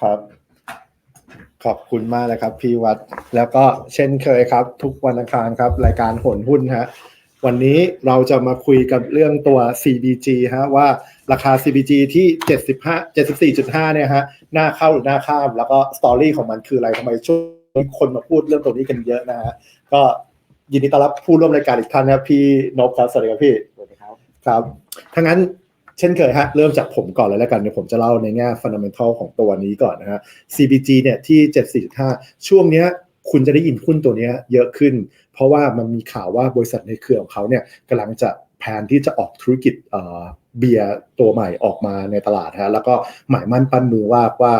ครับ ขอบคุณมากเลยครับ พี่วัด แล้วก็เช่นเคยครับ ทุกวันอังคารครับ รายการหนหุ้นฮะวันนี้เราจะมาคุยกับเรื่องตัว CBG ฮะว่าราคา CBG ที่ 75 74.5 เนี่ยฮะหน้าเข้าหรือหน้าข้าม แล้วก็สตอรี่ของมันคืออะไรทำไมช่วงคนมาพูดเรื่องตรงนี้กันเยอะนะฮะก็ยินดีต้อนรับผู้ร่วมรายการอีกท่านนะครับพี่นพครับสวัสดีครับพี่สวัสดีครับครับทั้างนั้น เช่นเคยฮะเริ่มจากผมก่อนเลยแล้วกันเดี๋ยวผมจะเล่าในแง่ฟันดัมเ n ทัลของตัวนี้ก่อนนะฮะ CBG เนี่ยที่ 74.5 ช่วงเนี้ยคุณจะได้ยินหุ้นตัวนี้เยอะขึ้น เพราะว่ามันมีข่าวว่าบริษัทในเครือของเขาเนี่ยกำลังจะแผนที่จะออกธุรกิจ เบียร์ตัวใหม่ออกมาในตลาดฮะแล้วก็หมายมั่นปั้นมือว่าว่า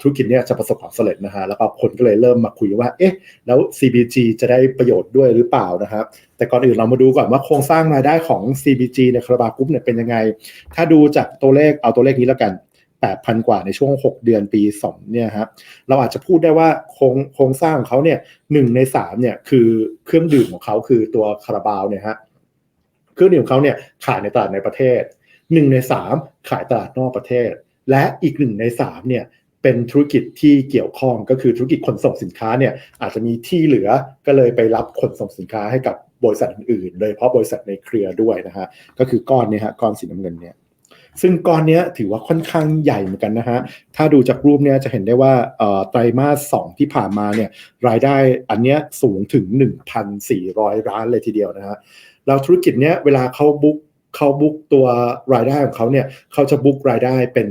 ธุรกิจเนี้ยจะประสบความสำเร็จนะฮะแล้วก็คนก็เลยเริ่มมาคุยว่าเอ๊ะแล้ว CBG จะได้ประโยชน์ด้วยหรือเปล่านะครับแต่ก่อนอื่นเรามาดูก่อนว่าโครงสร้างรายได้ของ CBG ในคาราบากรุ๊ปเนี่ยเป็นยังไง ถ้าดูจากตัวเลขเอาตัวเลขนี้แล้วกัน 8,000 กว่าในช่วง 6 เดือนปี 2 เนี่ยครับเราอาจจะพูดได้ว่าโครงโครงสร้างของเขาเนี่ยหนึ่งใน3เนี่ยคือเครื่องดื่มของเขาคือตัวคาราบาวเนี่ยฮะเครื่องดื่มของเขาเนี่ยขายในตลาดในประเทศ 1ใน3ขายตลาดนอกประเทศ และอีก1ใน3เนี่ยเป็นธุรกิจที่เกี่ยวข้องก็คือธุรกิจขนส่งสินค้าเนี่ยอาจจะมีที่เหลือก็เลยไปรับขนส่งสินค้าให้กับบริษัทอื่นๆ โดยเฉพาะบริษัทในเครือด้วยนะฮะก็คือก้อนนี้ฮะก้อนสีน้ำเงินเนี่ยซึ่งก้อนนี้ถือว่าค่อนข้างใหญ่เหมือนกันนะฮะ ถ้าดูจากรูปเนี่ยจะเห็นได้ว่าไตรมาสสองที่ผ่านมาเนี่ยรายได้อันเนี้ยสูงถึง 1,400 ล้านเลยทีเดียวนะฮะ แล้วธุรกิจเนี้ยเวลาเขาบุ๊ก เขาบุ๊กตัวรายได้ของเขาเนี่ยเขาจะบุ๊กรายได้เป็น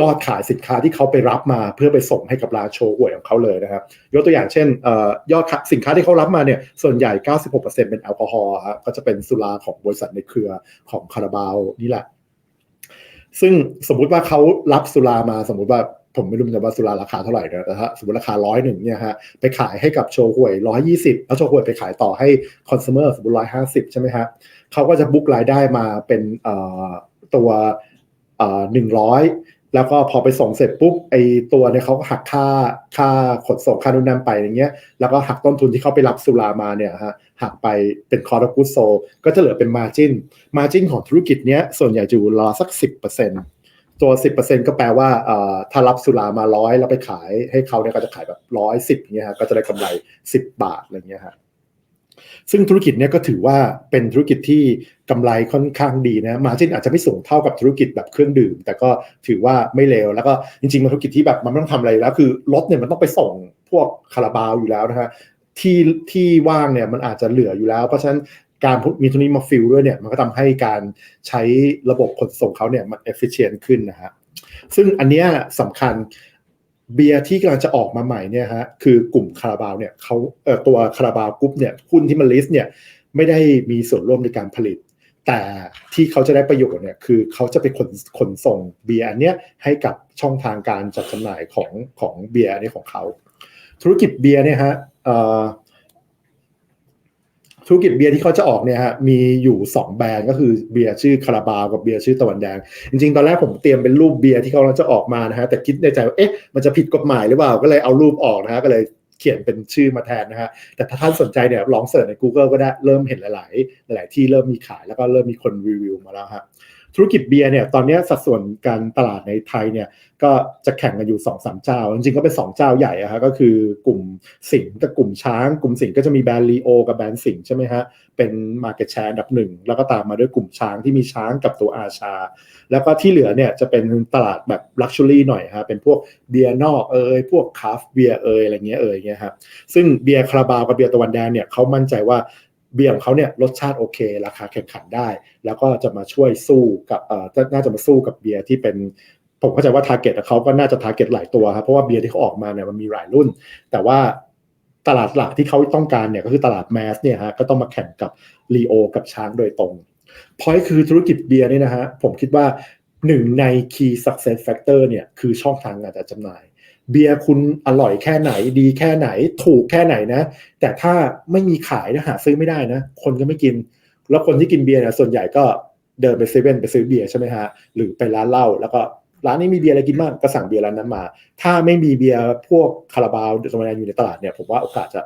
ยอดขายสินค้าที่เขาไปรับมาเพื่อไปส่งให้กับร้านโชว์หวยของเขาเลยนะครับยกตัวอย่างเช่นยอดสินค้าที่เขารับมาเนี่ยส่วนใหญ่ 96%เป็นแอลกอฮอล์ครับก็จะเป็นสุราของบริษัทในเครือของคาราบาวนี่แหละ ซึ่งสมมุติว่าเขารับสุรามาสมมุติว่า ผมไม่รู้จะว่าสุราราคาเท่าไหร่นะแต่ถ้าสมมติราคาร้อยหนึ่งเนี่ยฮะไปขายให้กับโชว์หวยร้อยยี่สิบแล้วโชว์หวยไปขายต่อให้คอน sumer สมมติร้อยห้าสิบใช่ไหมฮะเขาก็จะบุ๊กรายได้มาเป็นตัวหนึ่งร้อยแล้วก็พอไปส่งเสร็จปุ๊บไอตัวเนี่ยเขาก็หักค่าค่าขนส่งค่านู่นนั่นไปอย่างเงี้ยแล้วก็หักต้นทุนที่เขาไปรับสุรามาเนี่ยฮะหักไปเป็นคอร์ดกูโซก็จะเหลือเป็นมาจินมาจินของธุรกิจเนี้ยส่วนใหญ่จะอยู่รอสัก10%ตั ตัว 10%ก็แปลว่าถ้ารับสุรามาร้อยแล้วไปขายให้เขาเนี่ยก็จะขายแบบร้อยสิบเงี้ยฮะก็จะได้กำไร 10 บาทอะไรเงี้ยฮะซึ่งธุรกิจเนี้ยก็ถือว่าเป็นธุรกิจที่กำไรค่อนข้างดีนะมาจินอาจจะไม่สูงเท่ากับธุรกิจแบบเครื่องดื่ม แต่ก็ถือว่าไม่เลวแล้วก็จริงๆมันธุรกิจที่แบบมันไม่ต้องทำอะไรแล้วคือรถเนี่ยมันต้องไปส่งพวกคาราบาวอยู่แล้วนะฮะที่ที่ว่างเนี่ยมันอาจจะเหลืออยู่แล้ว เพราะฉะนั้น การมีตัวนี้มาฟิลด้วยเนี่ยมันก็ทำให้การใช้ระบบขนส่งเขาเนี่ยมันเอฟฟิเชนขึ้นนะฮะซึ่งอันเนี้ยสำคัญเบียร์ที่กำลังจะออกมาใหม่เนี่ยฮะคือกลุ่มคาราบาวเนี่ยเขาเอ่อตัวคาราบาวกรุ๊ปเนี่ยหุ้นที่มันลิสต์เนี่ยไม่ได้มีส่วนร่วมในการผลิต แต่ที่เขาจะได้ประโยชน์เนี่ยคือเขาจะไปขนขนส่งเบียร์อันเนี้ยให้กับช่องทางการจัดจำหน่ายของของเบียร์นี้ของเขาธุรกิจเบียร์เนี่ยฮะ ธุรกิจเบียร์ที่เขาจะออกเนี่ยฮะมีอยู่ 2 แบรนด์ก็คือเบียร์ชื่อคาราบาวกับเบียร์ชื่อตะวันแดง จริงๆ ตอนแรกผมเตรียมเป็นรูปเบียร์ที่เขาจะออกมานะฮะแต่คิดในใจว่าเอ๊ะมันจะผิดกฎหมายหรือเปล่าก็เลยเอารูปออกนะฮะก็เลยเขียนเป็นชื่อมาแทนนะฮะแต่ถ้าท่านสนใจเนี่ยลองเสิร์ชใน Google ก็ได้เริ่มเห็นหลาย ๆ หลาย ๆ ที่เริ่มมีขายแล้วก็เริ่มมีคนรีวิวมาแล้วฮะ ธุรกิจเบียร์เนี่ยตอนนี้สัดส่วนการตลาดในไทยเนี่ยก็จะแข่งกันอยู่2อสเจ้า จริงๆก็เป็น 2 เจ้าใหญ่อะฮะก็คือกลุ่มสิงกับกลุ่มช้าง กลุ่มสิงก็จะมีแบรนด์ลีโอกับแบรนด์สิงใช่ไหมฮะเป็น Market Share อันดับหนึ่งแล้วก็ตามมาด้วยกลุ่มช้างที่มีช้างกับตัวอาชา แล้วก็ที่เหลือเนี่ยจะเป็นตลาดแบบลักชัวรี่หน่อยฮะเป็นพวกเบียร์นอกเอ่ยพวกคาฟเบียร์เอ่ยอะไรเงี้ยเอ่ยเงี้ยครับซึ่งเบียร์คาราบาวกับเบียร์ตะวันแดงเนี่ยเขามั่นใจว่า เบียร์ของเขาเนี่ยรสชาติโอเค ราคาแข่งขันได้ แล้วก็จะมาช่วยสู้กับเอ่อน่าจะมาสู้กับเบียร์ที่เป็น ผมเข้าใจว่าทาร์เก็ตเขาก็น่าจะทาร์เก็ตหลายตัวครับเพราะว่าเบียร์ที่เขาออกมาเนี่ยมันมีหลายรุ่น แต่ว่าตลาดหลักที่เขาต้องการเนี่ยก็คือตลาดแมสเนี่ยฮะก็ต้องมาแข่งกับลีโอกับช้างโดยตรงพอยคือธุรกิจเบียร์นี่นะฮะผมคิดว่าหนึ่งใน key success factor เนี่ยคือช่องทางการจัดจำหน่าย เบียร์คุณอร่อยแค่ไหน ดีแค่ไหน ถูกแค่ไหนนะ แต่ถ้าไม่มีขายนะหาซื้อไม่ได้นะ คนก็ไม่กิน แล้วคนที่กินเบียร์นี่ยส่วนใหญ่ก็เดินไปเซเว่นไปซื้อเบียร์ใช่ไหมฮะหรือไปร้านเหล้าแล้วก็ร้านนี้มีเบียร์อะไรกินบ้างก็สั่งเบียร์ร้านนั้นมา ถ้าไม่มีเบียร์พวกคาราบาวธรรมดาอยู่ในตลาดเนี่ยผมว่าโอกาสจะ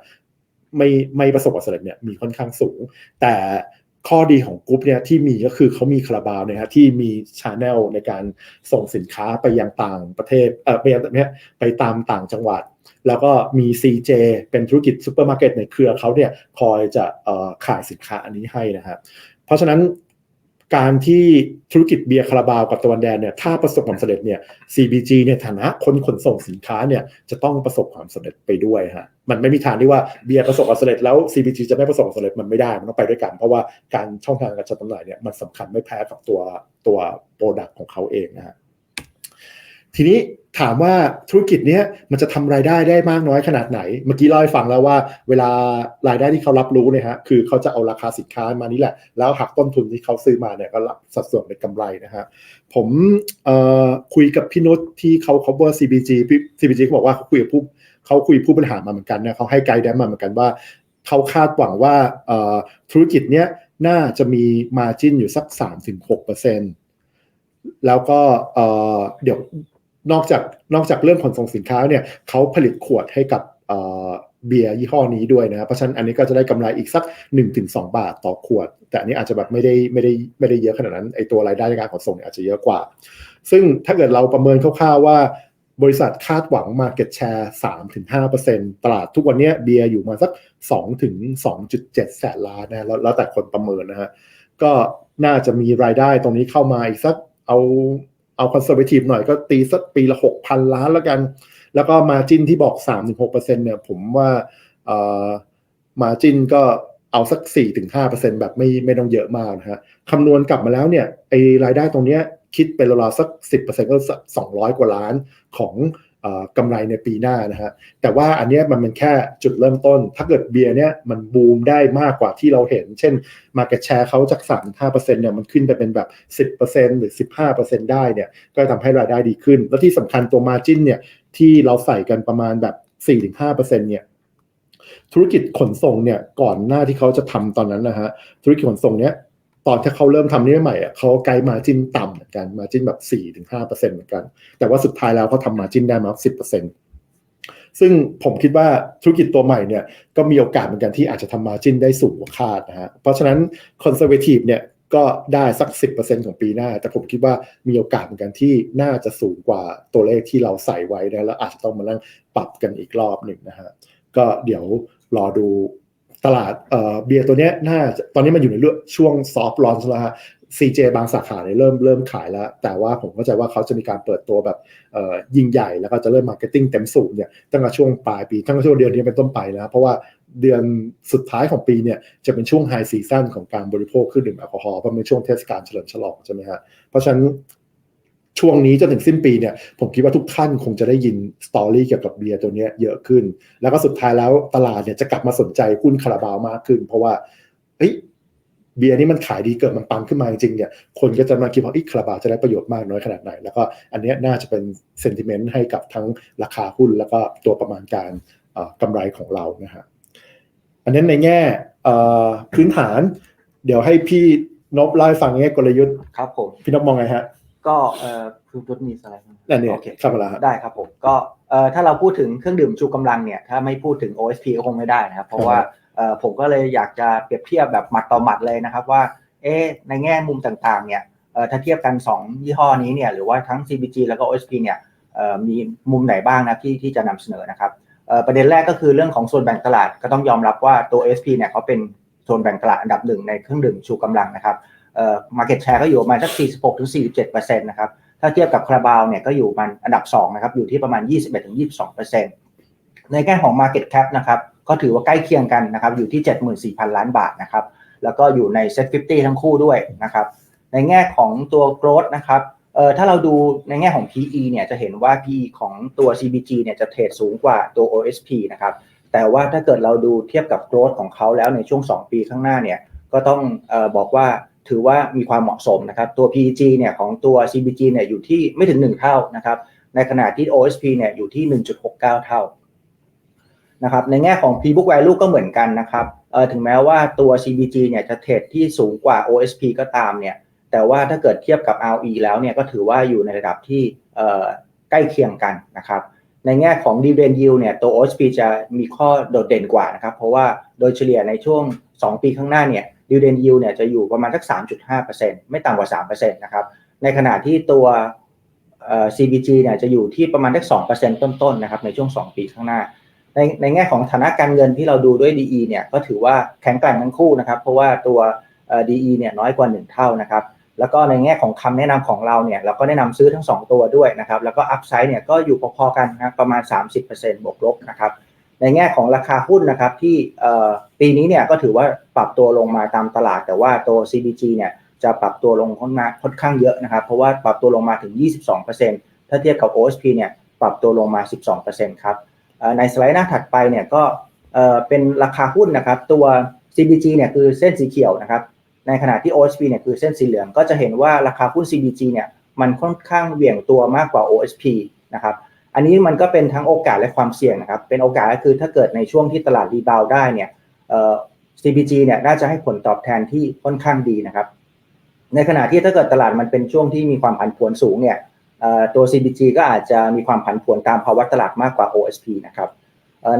ไม่ไม่ประสบความสำเร็จเนี่ยมีค่อนข้างสูง แต่ ข้อดีของกรุ๊ปเนี่ยที่มีก็คือเขามีคาราบาวเนี่ยฮะที่มีชาแนลในการส่งสินค้าไปยังต่างประเทศเออไปยังเนี่ยไปตามต่างจังหวัด แล้วก็มี CJ เป็นธุรกิจซูเปอร์มาร์เก็ตในเครือเขาเนี่ยคอยจะเอ่อขายสินค้าอันนี้ให้นะครับเพราะฉะนั้น การที่ธุรกิจเบียร์คาราบาวกับตะวันแดนเนี่ยถ้าประสบความสำเร็จเนี่ย CBG เนี่ยฐานะคนขนส่งสินค้าเนี่ยจะต้องประสบความสำเร็จไปด้วยฮะมันไม่มีทางที่ว่าเบียร์ประสบความสำเร็จแล้ว CBG จะไม่ประสบความสำเร็จมันไม่ได้มันต้องไปด้วยกัน เพราะว่าการช่องทางการจัดจำหน่ายเนี่ยมันสำคัญไม่แพ้กับตัวตัวโปรดักต์ของเขาเองนะฮะ ทีนี้ถามว่าธุรกิจเนี้ยมันจะทำรายได้ได้มากน้อยขนาดไหน เมื่อกี้เล่าให้ฟังแล้วว่า เวลารายได้ที่เขารับรู้เนี่ยฮะคือเขาจะเอาราคาสินค้ามานี่แหละ แล้วหักต้นทุนที่เขาซื้อมาเนี่ยก็รับสัดส่วนเป็นกำไรนะฮะผมคุยกับพี่นุชที่เขา cover CBG CBG เขาบอกว่าเขาคุยกับผู้เขาคุยผู้บริหารมาเหมือนกันนะเขาให้ไกด์แดนมาเหมือนกันว่าเขาคาดหวังว่าธุรกิจเนี้ยน่าจะมี margin อยู่สัก 3-6%แล้วก็เดี๋ยว นอกจากนอกจากเรื่องขนส่งสินค้าเนี่ยเขาผลิตขวดให้กับเบียร์ยี่ห้อนี้ด้วยนะเพราะฉะนั้นอันนี้ก็จะได้กำไรอีกสัก 1-2 บาทต่อขวด แต่อันนี้อาจจะแบบไม่ได้ไม่ได้ไม่ได้เยอะขนาดนั้นไอตัวรายได้ในการขนส่งเนี่ยอาจจะเยอะกว่า ซึ่งถ้าเกิดเราประเมินคร่าวๆว่าบริษัทคาดหวัง Market Share 3-5%ตลาดทุกวันนี้เบียร์อยู่มาสัก2ถึง2.7 แสนล้านนะแล้วแล้วแต่คนประเมินนะฮะก็น่าจะมีรายได้ตรงนี้เข้ามาอีกสักเอา เอาคอนเซอร์เวทีฟหน่อยก็ตีสักปีละหกพันล้านแล้วกัน แล้วก็มาจินที่บอกสามถึงหกเปอร์เซ็นเนี่ยผมว่าเอ่อมาจินก็เอาสักสี่ถึงห้าเปอร์เซ็นแบบไม่ไม่ต้องเยอะมากนะฮะคำนวณกลับมาแล้วเนี่ยไอรายได้ตรงเนี้ยคิดเป็นราวๆสักสิบเปอร์เซ็นต์ก็สัก200กว่าล้านของ กำไรในปีหน้านะฮะแต่ว่าอันเนี้ยมันเป็นแค่จุดเริ่มต้น ถ้าเกิดเบียร์เนี้ยมันบูมได้มากกว่าที่เราเห็น เช่น Market Share เขาจาก3-5%เนี่ยมันขึ้นไปเป็นแบบ 10%หรือ 15%ได้เนี่ยก็ทำให้รายได้ดีขึ้น แล้วที่สำคัญตัว Margin เนี่ยที่เราใส่กันประมาณแบบ 4-5%เนี่ยธุรกิจขนส่งเนี่ยก่อนหน้าที่เขาจะทำตอนนั้นนะฮะธุรกิจขนส่งเนี้ย ตอนที่เขาเริ่มทำนี่ใหม่อะเขาไกด์มาจิ้นต่ำเหมือนกันมาจิ้นแบบ4-5%เปอร์เซ็นเหมือนกัน แต่ว่าสุดท้ายแล้วเขาทำมาจิ้นได้มา10%ซึ่งผมคิดว่าธุรกิจตัวใหม่เนี่ยก็มีโอกาสเหมือนกันที่อาจจะทำมาจิ้นได้สูงกว่าคาดนะฮะเพราะฉะนั้นคอนเซอร์เวทีฟเนี่ยก็ได้สัก 10%ของปีหน้า แต่ผมคิดว่ามีโอกาสเหมือนกันที่น่าจะสูงกว่าตัวเลขที่เราใส่ไว้นะแล้วอาจจะต้องมานั่งปรับกันอีกรอบหนึ่งนะฮะก็เดี๋ยวรอดู ตลาดเบียร์ตัวเนี้ยน่าตอนนี้มันอยู่ในเรื่องช่วงซอฟต์ลอนแล้วฮะ CJ บางสาขาเนี่ยเริ่มเริ่มขายแล้ว แต่ว่าผมเข้าใจว่าเขาจะมีการเปิดตัวแบบยิ่งใหญ่แล้วก็จะเริ่มมาร์เก็ตติ้งเต็มสูบเนี่ยตั้งแต่ช่วงปลายปี ตั้งแต่ช่วงเดือนนี้เป็นต้นไปแล้วเพราะว่าเดือนสุดท้ายของปีเนี่ยจะเป็นช่วงไฮซีซั่นของการบริโภคเครื่องดื่มแอลกอฮอล์เพราะเป็นช่วงเทศกาลเฉลิมฉลองใช่ไหมฮะเพราะฉะนั้น ช่วงนี้จนถึงสิ้นปีเนี่ยผมคิดว่าทุกท่านคงจะได้ยินสตอรี่เกี่ยวกับเบียร์ตัวเนี้ยเยอะขึ้น แล้วก็สุดท้ายแล้วตลาดเนี่ยจะกลับมาสนใจหุ้นคาราบาวมากขึ้น เพราะว่าเฮ้ยเบียร์นี่มันขายดีเกิดมันปังขึ้นมาจริงๆเนี่ยคนก็จะมาคิดว่าอีคาราบาวจะได้ประโยชน์มากน้อยขนาดไหน แล้วก็อันเนี้ยน่าจะเป็นเซนติเมนต์ให้กับทั้งราคาหุ้นแล้วก็ตัวประมาณการกำไรของเรานะฮะอันนั้นในแง่พื้นฐาน เดี๋ยวให้พี่นบเล่าให้ฟังแง่กลยุทธ์ครับผมพี่นบมองไงฮะ ก็เอ่อคือรถมีสไลด์นั่นเนี่ยโอเคครับเวลาครับได้ครับผมก็เอ่อถ้าเราพูดถึงเครื่องดื่มชูกำลังเนี่ยถ้าไม่พูดถึง OSP ก็คงไม่ได้นะครับ เพราะว่าเอ่อผมก็เลยอยากจะเปรียบเทียบแบบหมัดต่อหมัดเลยนะครับว่าเอ๊ะในแง่มุมต่างๆเนี่ยเอ่อถ้าเทียบกัน 2 ยี่ห้อนี้เนี่ยหรือว่าทั้ง CBG แล้วก็ OSP เนี่ยเอ่อมีมุมไหนบ้างนะที่ที่จะนำเสนอนะครับเอ่อประเด็นแรกก็คือเรื่องของโซนแบ่งตลาดก็ต้องยอมรับว่าตัว OSP เนี่ยเขาเป็นโซนแบ่งตลาดอันดับหนึ่งในเครื่องดื่มชูกำลังนะครับ เอ่อ market share ก็อยู่ประมาณสัก 46-47%นะครับ ถ้าเทียบกับคาราบาวเนี่ยก็อยู่มันอันดับ2นะครับ อยู่ที่ประมาณ 21-22%ในแง่ของ Market Cap นะครับ ก็ถือว่าใกล้เคียงกันนะครับ อยู่ที่ 74,000 ล้านบาทนะครับ แล้วก็อยู่ใน Set 50 ทั้งคู่ด้วยนะครับ ในแง่ของตัว growth นะครับเอ่อถ้าเราดูในแง่ของ PE เนี่ยจะเห็นว่า PE ของตัว CBG เนี่ยจะเทรดสูงกว่าตัว OSP นะครับ แต่ว่าถ้าเกิดเราดูเทียบกับ growth ของเขาแล้วในช่วง 2 ปีข้างหน้าเนี่ย ก็ต้องเอ่อบอกว่า ถือว่ามีความเหมาะสมนะครับ ตัว PEG เนี่ยของตัว CBG เนี่ยอยู่ที่ไม่ถึง 1 เท่านะครับ ในขณะที่ OSP เนี่ยอยู่ที่ 1.69 เท่านะครับในแง่ของ P-book value ก็เหมือนกันนะครับเออถึงแม้ว่าตัว CBG เนี่ยจะเทรดที่สูงกว่า OSP ก็ตามเนี่ยแต่ว่าถ้าเกิดเทียบกับ RE แล้วเนี่ยก็ถือว่าอยู่ในระดับที่เออใกล้เคียงกันนะครับในแง่ของ dividend yield เนี่ยตัว OSP จะมีข้อโดดเด่นกว่านะครับเพราะว่าโดยเฉลี่ยในช่วง 2 ปีข้างหน้าเนี่ย dividend yield เนี่ยจะอยู่ประมาณสัก 3.5%ไม่ต่ำกว่า3%นะครับในขณะที่ตัวเอ่อ CBG เนี่ยจะอยู่ที่ประมาณสัก2%ต้นๆนะครับในช่วง 2 ปีข้างหน้า ในในแง่ของฐานะการเงินที่เราดูด้วย DE เนี่ยก็ถือว่าแข็งแกร่งทั้งคู่นะครับ เพราะว่าตัวเอ่อ DE เนี่ยน้อยกว่า 1 เท่านะครับแล้วก็ในแง่ของคำแนะนำของเราเนี่ยเราก็แนะนำซื้อทั้ง 2 ตัวด้วยนะครับ แล้วก็อัพไซด์เนี่ยก็อยู่พอๆกันนะประมาณ 30%บวกลบนะครับ ในแง่ของราคาหุ้นนะครับที่ปีนี้เนี่ยก็ถือว่าปรับตัวลงมาตามตลาด แต่ว่าตัว CBG เนี่ยจะปรับตัวลงค่อนข้างค่อนข้างเยอะนะครับ เพราะว่าปรับตัวลงมาถึง 22%ถ้าเทียบกับ OSP เนี่ยปรับตัวลงมา 12%ครับในสไลด์หน้าถัดไปเนี่ยก็เป็นราคาหุ้นนะครับ ตัว CBG เนี่ยคือเส้นสีเขียวนะครับ ในขณะที่ OSP เนี่ยคือเส้นสีเหลืองก็จะเห็นว่าราคาหุ้น CBG เนี่ยมันค่อนข้างเหวี่ยงตัวมากกว่า OSP นะครับ อันนี้มันก็เป็นทั้งโอกาสและความเสี่ยงนะครับ เป็นโอกาสก็คือถ้าเกิดในช่วงที่ตลาดรีบาวได้เนี่ย CPG เนี่ยน่าจะให้ผลตอบแทนที่ค่อนข้างดีนะครับ ในขณะที่ถ้าเกิดตลาดมันเป็นช่วงที่มีความผันผวนสูงเนี่ยตัว CPG ก็อาจจะมีความผันผวนตามภาวะตลาดมากกว่า OSP นะครับ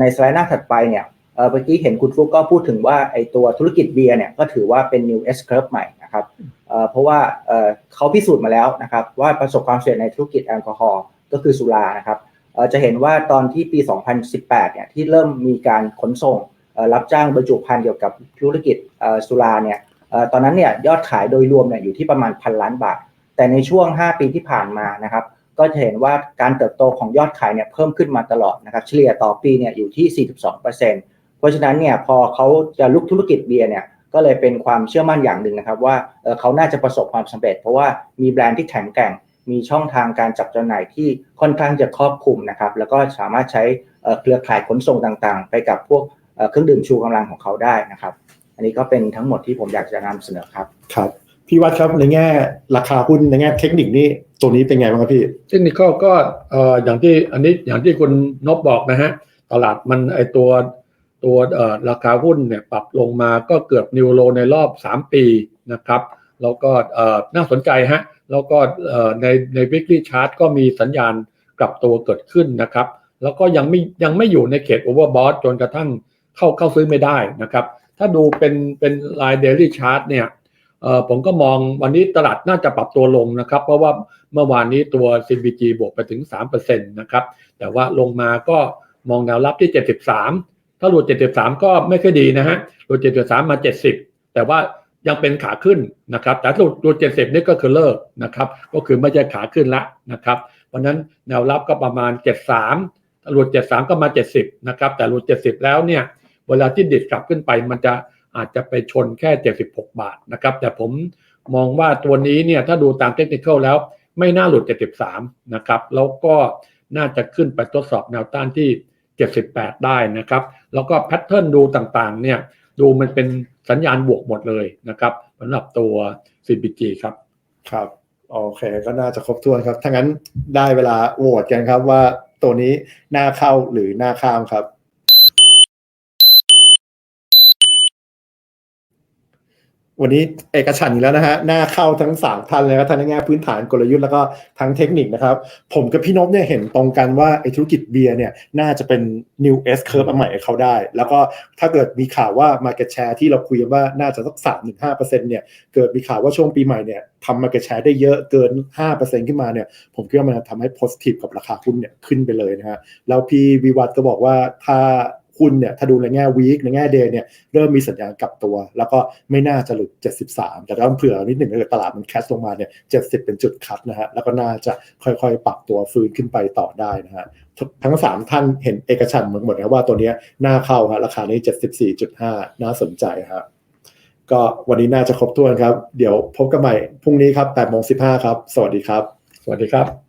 ในสไลด์หน้าถัดไปเนี่ยเมื่อกี้เห็นคุณฟลุกก็พูดถึงว่าไอตัวธุรกิจเบียร์เนี่ยก็ถือว่าเป็น new S curve ใหม่นะครับเพราะว่าเอ่อเขาพิสูจน์มาแล้วนะครับว่าประสบความสำเร็จในธุรกิจแอลกอฮอล์ ก็คือสุรานะครับจะเห็นว่าตอนที่ปี 2018 เนี่ยที่เริ่มมีการขนส่งรับจ้างบรรจุภัณฑ์เกี่ยวกับธุรกิจสุราเนี่ยตอนนั้นเนี่ยยอดขายโดยรวมเนี่ยอยู่ที่ประมาณพันล้านบาท แต่ในช่วง 5 ปีที่ผ่านมานะครับก็จะเห็นว่าการเติบโตของยอดขายเนี่ยเพิ่มขึ้นมาตลอดนะครับเฉลี่ยต่อปีเนี่ยอยู่ที่ 42%เพราะฉะนั้นเนี่ยพอเขาจะลุกธุรกิจเบียร์เนี่ยก็เลยเป็นความเชื่อมั่นอย่างหนึ่งนะครับว่าเขาน่าจะประสบความสำเร็จ เพราะว่ามีแบรนด์ที่แข็งแกร่ง มีช่องทางการจับจำหน่ายที่ค่อนข้างจะครอบคลุมนะครับ แล้วก็สามารถใช้เอ่อเครือข่ายขนส่งต่างๆ ไปกับพวกเอ่อเครื่องดื่มชูกำลังของเขาได้นะครับ อันนี้ก็เป็นทั้งหมดที่ผมอยากจะนำเสนอครับครับพี่วัดครับในแง่ราคาหุ้นในแง่เทคนิคนี่ตัวนี้เป็นไงบ้างครับพี่ เทคนิคก็เอ่ออย่างที่อันนี้อย่างที่คุณนบบอกนะฮะตลาดมันไอตัวตัวเอ่อราคาหุ้นเนี่ยปรับลงมาก็เกือบนิวโรในรอบ 3 ปีนะครับ แล้วก็น่าสนใจฮะแล้วก็ในใน weekly chart ก็มีสัญญาณกลับตัวเกิดขึ้นนะครับ แล้วก็ยังไม่ยังไม่อยู่ในเขต overbought จนกระทั่งเข้าเข้าซื้อไม่ได้นะครับ ถ้าดูเป็นเป็นราย daily chart เนี่ยผมก็มองวันนี้ตลาดน่าจะปรับตัวลงนะครับ เพราะว่าเมื่อวานนี้ตัว CBG บวกไปถึง 3%นะครับ แต่ว่าลงมาก็มองแนวรับที่ 73 ถ้าหลุด 73 ก็ไม่ค่อยดีนะฮะหลุด 73 มา 70 แต่ว่า ยังเป็นขาขึ้นนะครับแต่ถ้าหลุดหลุด70นี่ก็คือเลิกนะครับก็คือไม่ใช่ขาขึ้นละนะครับเพราะฉะนั้นแนวรับก็ประมาณ 73ถ้าหลุด73 ก็มา 70นะครับแต่หลุด70 แล้วเนี่ยเวลาที่ดิดกลับขึ้นไปมันจะอาจจะไปชนแค่ 76 บาทนะครับแต่ผมมองว่าตัวนี้เนี่ยถ้าดูตามเทคนิคแล้วไม่น่าหลุด 73นะครับแล้วก็น่าจะขึ้นไปทดสอบแนวต้านที่ 78 ได้นะครับแล้วก็แพทเทิร์นดูต่างๆเนี่ย ดูมันเป็นสัญญาณบวกหมดเลยนะครับสำหรับตัว CBG ครับครับโอเคก็น่าจะครบถ้วนครับถ้างั้นได้เวลาโหวตกันครับว่าตัวนี้น่าเข้าหรือน่าข้ามครับ วันนี้เอกฉันอีกแล้วนะฮะหน้าเข้าทั้งสามท่านเลยครับทั้งในแง่พื้นฐานกลยุทธ์แล้วก็ทั้งเทคนิคนะครับ ผมกับพี่นพเนี่ยเห็นตรงกันว่าไอ้ธุรกิจเบียร์เนี่ยน่าจะเป็น new S curve อันใหม่ให้เขาได้ แล้วก็ถ้าเกิดมีข่าวว่า market share ที่เราคุยกันว่าน่าจะสักสามถึงห้าเปอร์เซ็นต์เนี่ยเกิดมีข่าวว่าช่วงปีใหม่เนี่ยทำ market share ได้เยอะเกิน5%ขึ้นมาเนี่ยผมคิดว่ามันทำให้ positive กับราคาหุ้นเนี่ยขึ้นไปเลยนะฮะแล้วพี่วิวัฒน์ก็บอกว่าถ้า หุ้นเนี่ยถ้าดูในแง่ week ในแง่ day เนี่ยเริ่มมีสัญญาณกลับตัว แล้วก็ไม่น่าจะหลุด 73 แต่ต้องเผื่อนิดหนึ่งถ้าเกิดตลาดมันแคสลงมาเนี่ย70 เป็นจุดคัดนะฮะแล้วก็น่าจะค่อยๆ ปรับตัวฟื้นขึ้นไปต่อได้นะฮะทั้งสามท่านเห็นเอกฉันท์หมดนะว่าตัวเนี้ยน่าเข้าฮะราคานี้ 74.5 น่าสนใจครับก็วันนี้น่าจะครบถ้วนครับ เดี๋ยวพบกันใหม่พรุ่งนี้ครับ8โมง15 ครับ สวัสดีครับ สวัสดีครับ